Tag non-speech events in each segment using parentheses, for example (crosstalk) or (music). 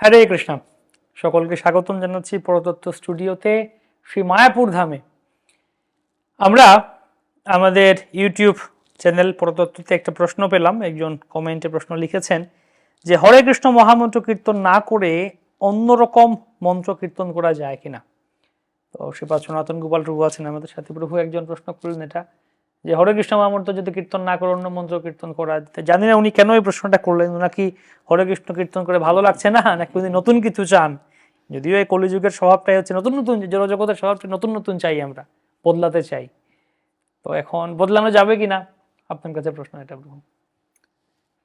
হরে কৃষ্ণ। সকলকে স্বাগতম জানাচ্ছি পরতত্ত্ব স্টুডিওতে শ্রী মায়াপুর ধামে। আমরা আমাদের ইউটিউব চ্যানেল পরতত্ত্বতে একটা প্রশ্ন পেলাম, একজন কমেন্টে প্রশ্ন লিখেছেন যে, হরে কৃষ্ণ, মহামন্ত্র কীর্তন না করে অন্যরকম মন্ত্র কীর্তন করা যায় কিনা? তো শ্রীপাদ সনাতন গোপাল প্রভু আছেন আমাদের সাথে। প্রভু, একজন প্রশ্ন করলেন এটা। যে হরে কৃষ্ণ মহামন্ত্র যদি কীর্তন না করে, অন্য মন্ত্র কীর্তন করা। জানি না উনি কেন এই প্রশ্নটা করলেন নাকি হরে কৃষ্ণ কীর্তন করে ভালো লাগছে না, নাকি উনি নতুন কিছু চান? যদিও এই কলিযুগের স্বভাবটাই হচ্ছে নতুন নতুন জড়জগতের স্বভাবটা নতুন নতুন চাই আমরা, বদলাতে চাই। তো এখন বদলানো যাবে কিনা? আপনার কাছে প্রশ্ন এটা, প্রভু।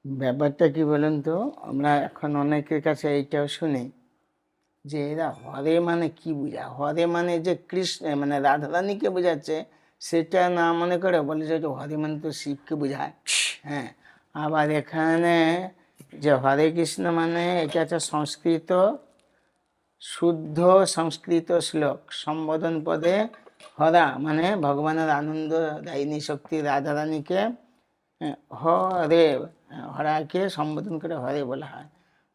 ব্যাপারটা কি বলেন তো? আমরা এখন অনেকের কাছে এইটাও শুনি যে এরা হরে মানে কি বোঝা? হরে মানে যে কৃষ্ণ মানে রাধারানীকে বোঝাচ্ছে সেটা না মনে করে বলে যে হরে মানে শিবকে বোঝায়। হ্যাঁ আবার এখানে যে হরে কৃষ্ণ মানে এটা হচ্ছে সংস্কৃত শুদ্ধ সংস্কৃত শ্লোক। সম্বোধন পদে হরা মানে ভগবানের আনন্দ দায়িনী শক্তি রাধারানীকে হ্যাঁ, হরে হরাকে সম্বোধন করে হরে বলা হয়।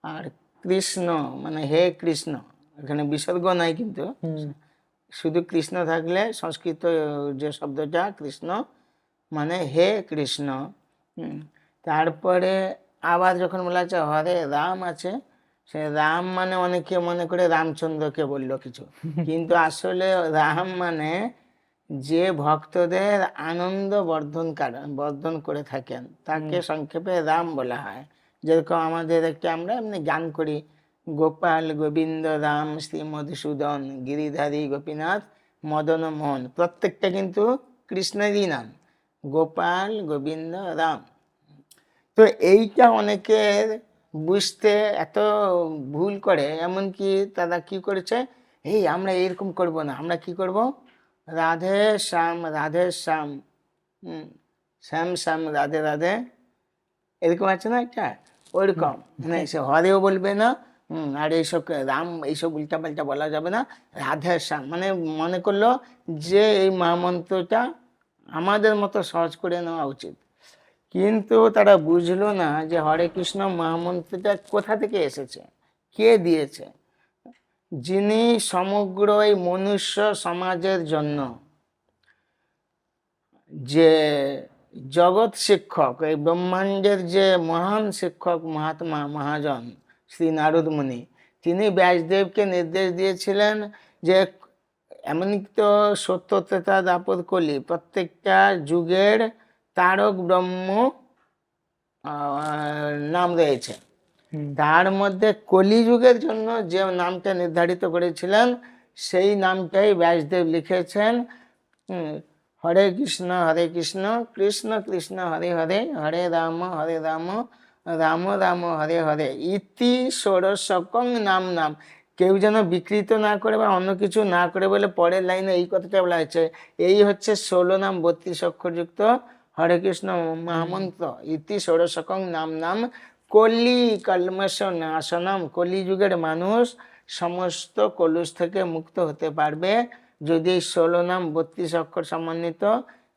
আর কৃষ্ণ মানে হে কৃষ্ণ এখানে বিসর্গ নাই কিন্তু। শুধু কৃষ্ণ থাকলে সংস্কৃত যে শব্দটা কৃষ্ণ মানে হে কৃষ্ণ। তারপরে আবার যখন বলা আছে হরে রাম আছে সে রাম মানে অনেকে মনে করে রামচন্দ্রকে বলল কিছু। (laughs) কিন্তু আসলে রাম মানে যে ভক্তদের আনন্দ বর্ধন কারণ বর্ধন করে থাকেন তাকে সংক্ষেপে রাম বলা হয়। যেরকম আমাদের একটা আমরা এমনি গান করি গোপাল গোবিন্দ রাম শ্রী মধুসূদন গিরিধারী গোপীনাথ মদন মোহন প্রত্যেকটা কিন্তু কৃষ্ণেরই নাম গোপাল গোবিন্দ রাম। তো এইটা অনেকের বুঝতে এত ভুল করে এমনকি তারা কি করেছে এই আমরা এরকম করব না আমরা কি করব? রাধে শ্যাম রাধে শ্যাম। শ্যাম শ্যাম রাধে রাধে। এরকম আছে না একটা ওইরকম মানে সে হরেও বলবে না হুম, আর এইসব রাম এইসব উল্টা পাল্টা বলা যাবে না। রাধে শ্যাম মানে মনে করল যে এই মহামন্ত্রটা আমাদের মতো সহজ করে নেওয়া উচিত। কিন্তু তারা বুঝলো না যে হরে কৃষ্ণ মহামন্ত্রটা কোথা থেকে এসেছে? কে দিয়েছে? যিনি সমগ্র এই মনুষ্য সমাজের জন্য যে জগৎ শিক্ষক এই ব্রহ্মাণ্ডের যে মহান শিক্ষক মহাত্মা মহাজন শ্রী নারদ মুনি তিনি ব্যাসদেবকে নির্দেশ দিয়েছিলেন যে এমনকি তো সত্যতা দাপর কলি প্রত্যেকটা যুগের তারক ব্রহ্ম নাম রয়েছে। তার মধ্যে কলিযুগের জন্য যে নামটা নির্ধারিত করেছিলেন সেই নামটাই ব্যাসদেব লিখেছেন। হরে কৃষ্ণ হরে কৃষ্ণ কৃষ্ণ কৃষ্ণ হরে হরে হরে রাম হরে রাম রাম রাম, হরে হরে। ইতি ষোড়শকং নাম নাম। কেউ যেন বিকৃত না করে বা অন্য কিছু না করে বলে পরের লাইনে এই কথাটা বলা হয়েছে। এই হচ্ছে ষোলো নাম, বত্রিশ অক্ষরযুক্ত হরে কৃষ্ণ মহামন্ত্র। ইতি ষোড়শকং নাম নাম। কলি কলমশ নাশনম কলিযুগের মানুষ সমস্ত কলুষ থেকে মুক্ত হতে পারবে যদি এই ষোলো নাম, বত্রিশ অক্ষর সমন্বিত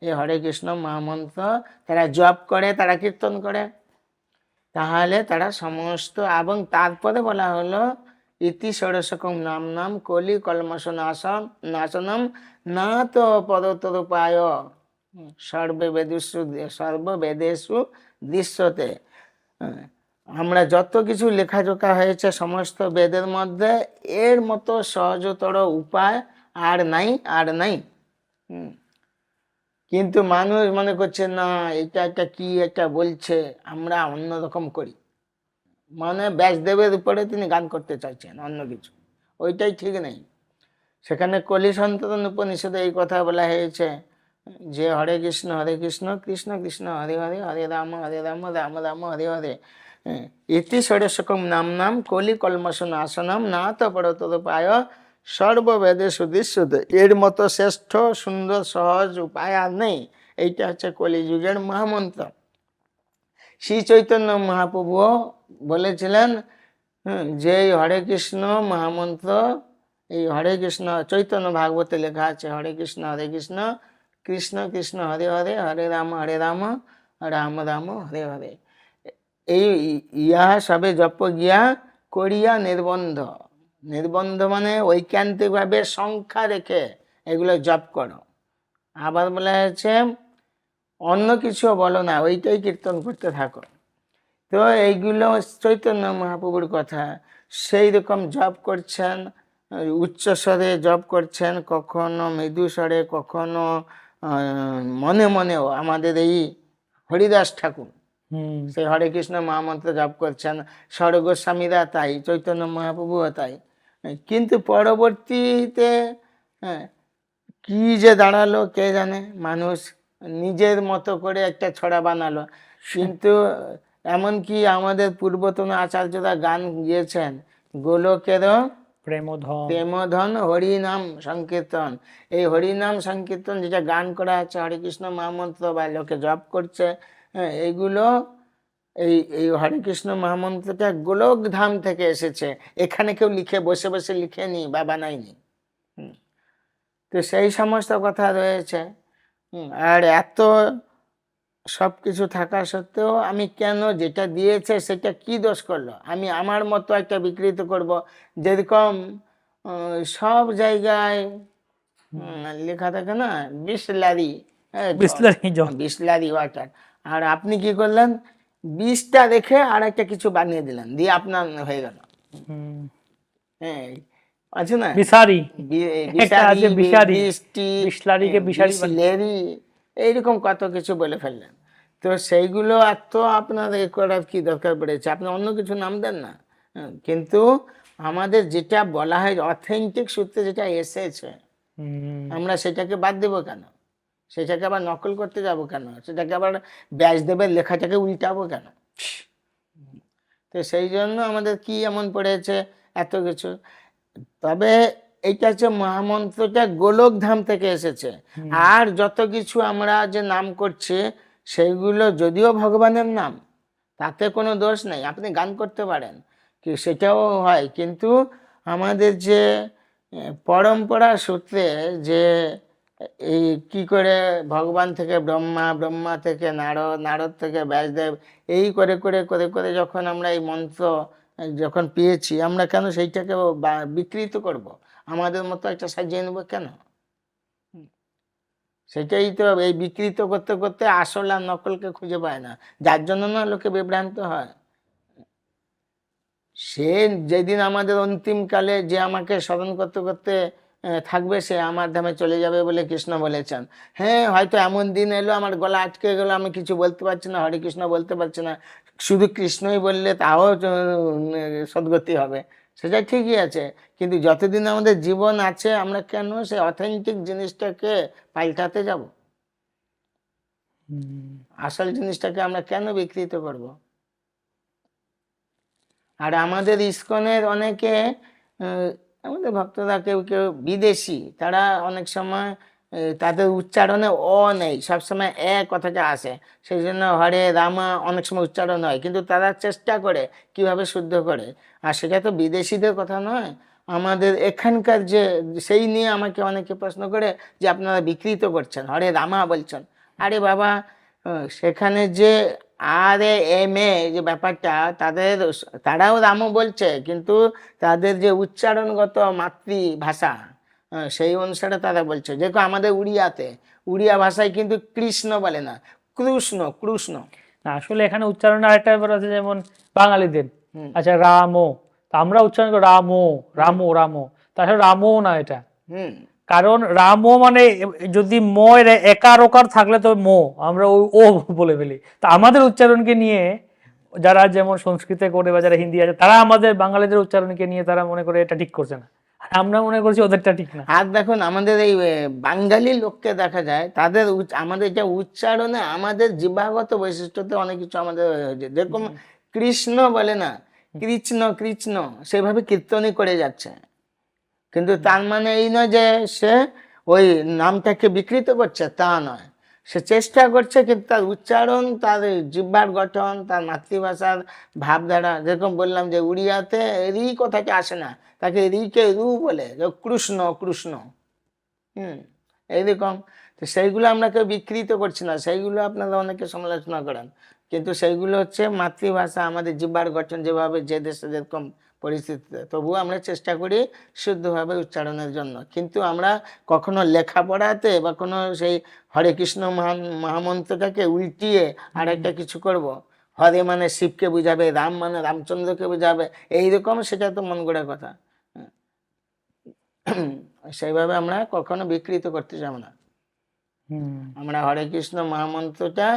এই হরে কৃষ্ণ মহামন্ত্র তারা জপ করে, তারা কীর্তন করে। তাহলে তারা সমস্ত, এবং তারপরে বলা হলো, ইতি ষোড়শকম নাম নাম কলি কলমশ নাশন, নাশনম না তো পদতরূপায় সর্বে বেদেশু সর্ববেদেশু দৃশ্যতে আমরা যত কিছু লেখাজোখা হয়েছে সমস্ত বেদের মধ্যে, এর মতো সহজতর উপায় আর নাই আর নাই হুম। কিন্তু মানুষ মনে করছে না এটা একটা কি একটা বলছে আমরা অন্যরকম করি। মানে ব্যাসদেবের উপরে তিনি গান করতে চাইছেন অন্য কিছু। ওইটাই ঠিক নেই। সেখানে কলি সন্তরণ উপনিষদে এই কথা বলা হয়েছে যে হরে কৃষ্ণ হরে কৃষ্ণ কৃষ্ণ কৃষ্ণ হরে হরে হরে রাম হরে রাম রাম রাম হরে হরে। হ্যাঁ, ইতি ষোড়শকম নাম নাম কলি কলমশ নাশনম না তো পরতর পায় সর্ববেদে সুদৃশ্যতে এর মতো শ্রেষ্ঠ, সুন্দর, সহজ উপায় আর নেই। এইটা হচ্ছে কলিযুগের মহামন্ত্র। শ্রী চৈতন্য মহাপ্রভু বলেছিলেন যে হরে কৃষ্ণ মহামন্ত্র, এই হরে কৃষ্ণ, চৈতন্য ভাগবতে লেখা আছে, হরে কৃষ্ণ হরে কৃষ্ণ কৃষ্ণ কৃষ্ণ, হরে হরে হরে রাম হরে রাম রাম রাম, হরে হরে। এই ইহা সবে জপ গিয়া করিয়া নির্বন্ধ। নির্বন্ধ মানে ঐকান্তিকভাবে সংখ্যা রেখে এগুলো জপ করো। আবার বলা হয়েছে অন্য কিছু বলো না ওইটাই কীর্তন করতে থাকো। তো এইগুলো চৈতন্য মহাপ্রভুর কথা সেই রকম জপ করছেন উচ্চ স্বরে জপ করছেন কখনো মৃদু স্বরে কখনো মনে মনেও আমাদের এই হরিদাস ঠাকুর। সেই হরে কৃষ্ণ মহামন্ত্র জপ করছেন স্বর্গস্বামীরা তাই চৈতন্য মহাপ্রভুও তাই। কিন্তু পরবর্তীতে হ্যাঁ, কি যে দাঁড়াল কে জানে? মানুষ নিজের মতো করে একটা ছড়া বানালো। কিন্তু এমনকি আমাদের পূর্বতন আচার্যরা গান গিয়েছেন গোলকেরও প্রেমধন প্রেমধন হরিনাম সংকীর্তন। এই হরিনাম সংকীর্তন যেটা গান করা আছে হরে কৃষ্ণ মহামন্ত্র বা লোকে জপ করছে হ্যাঁ, এইগুলো এই এই হরে কৃষ্ণ মহামন্ত্রটা গোলক ধাম থেকে এসেছে। এখানে কেউ লিখে বসে বসে লিখে নি বা বানায়নি। তো সেই সমস্ত কথা রয়েছে। আর এত সব কিছু থাকা সত্ত্বেও আমি কেন যেটা দিয়েছে সেটা কি দোষ করল? আমি আমার মতো একটা বিকৃত করব। যেরকম সব জায়গায় লেখা থাকে না বিসলারি হ্যাঁ, বিসলারি ওয়াটার আর আপনি কি করলেন? বিষটা রেখে আর একটা কিছু বানিয়ে দিলেন দিয়ে আপনার হয়ে গেল। হ্যাঁ আছে না? বিসারি বিসারি। বিসলারিকে বিসারি বানিয়ে- এইরকম কত কিছু বলে ফেললেন। তো সেইগুলো এত আপনার এ করার কি দরকার পড়েছে? আপনি অন্য কিছু নাম দেন না। হ্যাঁ, কিন্তু আমাদের যেটা বলা হয় অথেন্টিক সূত্রে যেটা এসেছে। আমরা সেটাকে বাদ দেবো কেন? সেটাকে আবার নকল করতে যাব কেন? সেটাকে আবার ব্যাসদেবের লেখাটাকে উল্টাবো কেন? তো সেই জন্য আমাদের কি এমন পড়েছে? এত কিছু। তবে এইটা হচ্ছে মহামন্ত্রটা গোলক ধাম থেকে এসেছে। আর যত কিছু আমরা যে নাম করছি সেইগুলো যদিও ভগবানের নাম তাতে কোনো দোষ নেই। আপনি গান করতে পারেন কি সেটাও হয়। কিন্তু আমাদের যে পরম্পরা সূত্রে যে এই কি করে ভগবান থেকে ব্রহ্মা ব্রহ্মা থেকে নারদ নারদ থেকে ব্যাসদেব এই করে করে করে করে যখন আমরা এই মন্ত্র যখন পেয়েছি আমরা কেন সেইটাকে বিকৃত করব? আমাদের মতো একটা সাজিয়ে নেব কেন? সেটাই তো এই বিকৃত করতে করতে আসল আর নকলকে খুঁজে পায় না। যার জন্য না লোকে বিভ্রান্ত হয়। সে যেদিন আমাদের অন্তিমকালে যে আমাকে স্মরণ করতে করতে থাকবে সে আমার ধামে চলে যাবে বলে কৃষ্ণ বলেছেন। হ্যাঁ হয়তো এমন দিন এলো আমার গলা আটকে গেলো আমি কিছু বলতে পারছি না হরে কৃষ্ণ বলতে পারছি না। শুধু কৃষ্ণই বললে তাও সদ্গতি হবে। সেটা ঠিকই আছে কিন্তু যতদিন আমাদের জীবন আছে আমরা কেন সেই অথেন্টিক জিনিসটাকে পাল্টাতে যাব? আসল জিনিসটাকে আমরা কেন বিকৃত করব? আর আমাদের ইস্কনের অনেকে আমাদের ভক্তরা কেউ কেউ বিদেশি, তারা অনেক সময় তাদের উচ্চারণে অ নেই, সবসময় এ কথাটা আসে। সেই জন্য হরে রামা অনেক সময় উচ্চারণ হয়, কিন্তু তারা চেষ্টা করে কীভাবে শুদ্ধ করে। আর সেটা তো বিদেশিদের কথা নয়, আমাদের এখানকার যে, সেই নিয়ে আমাকে অনেকে প্রশ্ন করে যে, আপনারা বিকৃত করছেন, হরে রামা বলছেন। আরে বাবা সেখানে যে আর এম এ যে ব্যাপারটা তাদের তারাও রামও বলছে কিন্তু তাদের যে উচ্চারণগত মাতৃভাষা সেই অনুসারে তারা বলছে। যেরকম আমাদের উড়িয়াতে উড়িয়া ভাষায় কিন্তু কৃষ্ণ বলে না কৃষ্ণ কৃষ্ণ। আসলে এখানে উচ্চারণ আরেকটা ব্যাপার আছে যেমন বাঙালিদের। আচ্ছা রামো তা আমরা উচ্চারণ করি রামো রামো রামো। তাছাড়া রামো না এটা। হুম। কারণ রামো মানে যদি ম এর একার ওকার থাকলে তো মো আমরা ও বলে ফেলি। তা আমাদের উচ্চারণকে নিয়ে যারা যেমন সংস্কৃতে করে বা যারা হিন্দি আছে তারা আমাদের বাঙালিদের উচ্চারণকে নিয়ে তারা মনে করে এটা ঠিক করছে না। আমরা মনে করছি ওদেরটা ঠিক না। আর দেখুন আমাদের এই বাঙালি লোককে দেখা যায় তাদের আমাদের যে উচ্চারণে আমাদের জীবাগত বৈশিষ্ট্যতে অনেক কিছু আমাদের হয়েছে। যেরকম কৃষ্ণ বলে না কৃষ্ণ কৃষ্ণ সেভাবে কীর্তনই করে যাচ্ছে। কিন্তু তার মানে এই নয় যে সে ওই নামটাকে বিকৃত করছে, তা নয়। সে চেষ্টা করছে, কিন্তু তার উচ্চারণ, তার জিহ্বার গঠন, তার মাতৃভাষার ভাবধারা, যেরকম বললাম যে উড়িয়াতে রি কথাটা আসে না, তাকে রিকে রু বলে কৃষ্ণ কৃষ্ণ। হুম, এইরকম। তো সেইগুলো আমরা কেউ বিকৃত করছি না, সেইগুলো আপনারা অনেকে সমালোচনা করেন। কিন্তু সেইগুলো হচ্ছে মাতৃভাষা, আমাদের জিহ্বার গঠন যেভাবে যে দেশে যেরকম পরিস্থিতিতে। তবুও আমরা চেষ্টা করি শুদ্ধভাবে উচ্চারণের জন্য। কিন্তু আমরা কখনো লেখাপড়াতে বা কোনো সেই হরে কৃষ্ণ মহামন্ত্রটাকে উল্টিয়ে আরেকটা কিছু করব। হরে মানে শিবকে বুঝাবে রাম মানে রামচন্দ্রকে বুঝাবে এইরকম সেটা তো মন গড়া কথা। সেইভাবে আমরা কখনো বিকৃত করতে যাব না। আমরা হরে কৃষ্ণ মহামন্ত্রটা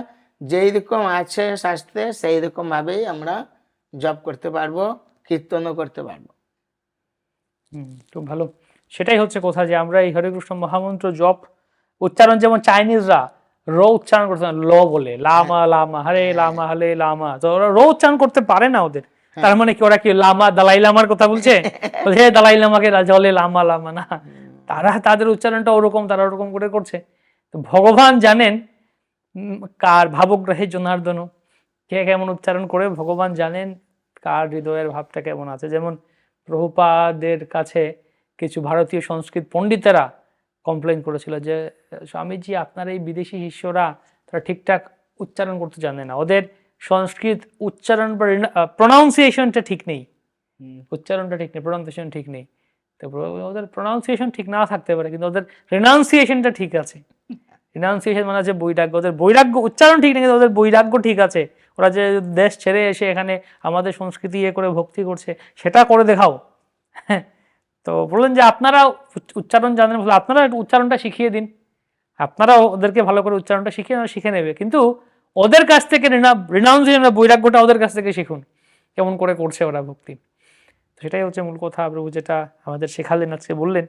যেই রকম আছে শাস্ত্রে সেই রকম ভাবেই আমরা জপ করতে পারব। কীর্তনও করতে পারব। খুব ভালো। সেটাই হচ্ছে কথা যে আমরা এই হরে কৃষ্ণ মহামন্ত্র জপ উচ্চারণ যেমন চাইনিজরা র উচ্চারণ করতে ল বলে লামা লামা হরে লামা হলে লামা। তো ওরা র উচ্চারণ করতে পারে না ওদের। তার মানে কি ওরা কি লামা দালাই লামার কথা বলছে? (laughs) হে দালাই লামাকে জলে লামা লামা না। তারা তাদের উচ্চারণটা ওরকম তারা ওরকম করে করছে। তো ভগবান জানেন কার ভাবগ্রাহী জনার্দন কে কেমন উচ্চারণ করে ভগবান জানেন কার হৃদয়ের ভাবটা কেমন আছে? যেমন প্রভুপাদের কাছে কিছু ভারতীয় সংস্কৃত পণ্ডিতেরা কমপ্লেন করেছিল যে স্বামীজি আপনার এই বিদেশি শিষ্যরা তারা ঠিকঠাক উচ্চারণ করতে জানে না। ওদের সংস্কৃত উচ্চারণ বা প্রোনাউন্সিয়েশনটা ঠিক নেই। উচ্চারণটা ঠিক নেই প্রোনাউন্সিয়েশন ঠিক নেই। তো ওদের প্রনাউন্সিয়েশন ঠিক না থাকতে পারে কিন্তু ওদের রেনাউন্সিয়েশনটা ঠিক আছে। রিনাউন্সিয়েশন মানে হচ্ছে বৈরাগ্য। ওদের বৈরাগ্য উচ্চারণ ঠিক নেই ওদের বৈরাগ্য ঠিক আছে। ওরা যে দেশ ছেড়ে এসে এখানে আমাদের সংস্কৃতি ইয়ে করে ভক্তি করছে, সেটা করে দেখাও। (laughs) তো বললেন যে আপনারা উচ্চ- উচ্চারণ জানেন বলে আপনারা একটু উচ্চারণটা শিখিয়ে দিন। আপনারা ওদেরকে ভালো করে উচ্চারণটা শিখিয়ে শিখে নেবে। কিন্তু ওদের কাছ থেকে রিনাউন্সিয়েশন বৈরাগ্যটা ওদের কাছ থেকে শিখুন। কেমন করে করছে ওরা ভক্তি? তো সেটাই হচ্ছে মূল কথা। প্রভু যেটা আমাদের শেখালেন, আজকে বললেন,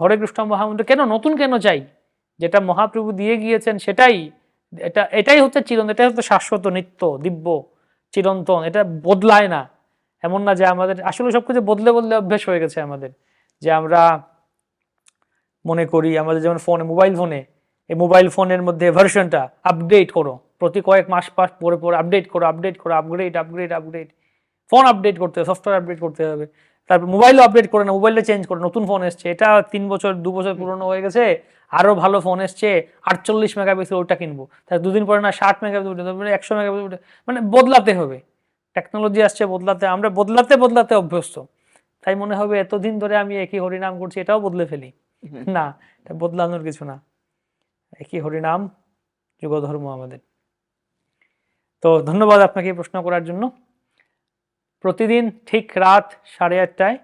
হরে কৃষ্ণ মহামন্ত্র, কেন নতুন কেন চাই? যেটা মহাপ্রভু দিয়ে গিয়েছেন সেটাই। এটা, এটাই হচ্ছে চিরন্তন, এটাই হচ্ছে শাশ্বত নিত্য, দিব্য, চিরন্তন, এটা বদলায় না। এমন না যে আমাদের, আসলে সব কিছু বদলে বদলে অভ্যেস হয়ে গেছে আমাদের। যে আমরা মনে করি, আমাদের যেমন ফোনে, মোবাইল ফোনে, এই মোবাইল ফোনের মধ্যে ভার্সনটা আপডেট করো। প্রতি কয়েক মাস পাস পরে পরে আপডেট করো আপডেট করো, upgrade upgrade upgrade. Phone update করতে হবে, সফটওয়্যার আপডেট করতে হবে। তারপর মোবাইলও আপডেট করে না, মোবাইলটা চেঞ্জ করে, নতুন ফোন এসছে। এটা তিন বছর, দু বছর পুরনো হয়ে গেছে। আরও ভালো ফোন এসছে আটচল্লিশ মেগাপিক্সেল ওটা কিনবো। তার দুদিন পরে না ষাট মেগাপিক্সেল একশো মেগাপিক্সেল মানে বদলাতে হবে। টেকনোলজি আসছে বদলাতে আমরা বদলাতে বদলাতে অভ্যস্ত। তাই মনে হবে এতদিন ধরে আমি একই হরিনাম করছি এটাও বদলে ফেলি। (laughs) না এটা বদলানোর কিছু না। একই হরিনাম যুগধর্ম আমাদের। তো ধন্যবাদ আপনাকে প্রশ্ন করার জন্য। প্রতিদিন ঠিক রাত সাড়ে আটটায়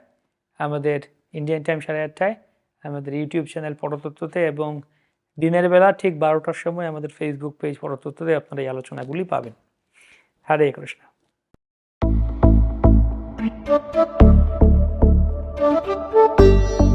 আমাদের ইন্ডিয়ান টাইম সাড়ে আটটায় আমাদের ইউটিউব চ্যানেল পরতত্ত্বতে এবং দিনের বেলা ঠিক বারোটার সময় আমাদের ফেসবুক পেজ পরতত্ত্বতে আপনারা এই আলোচনাগুলি পাবেন হরে কৃষ্ণ Thank you.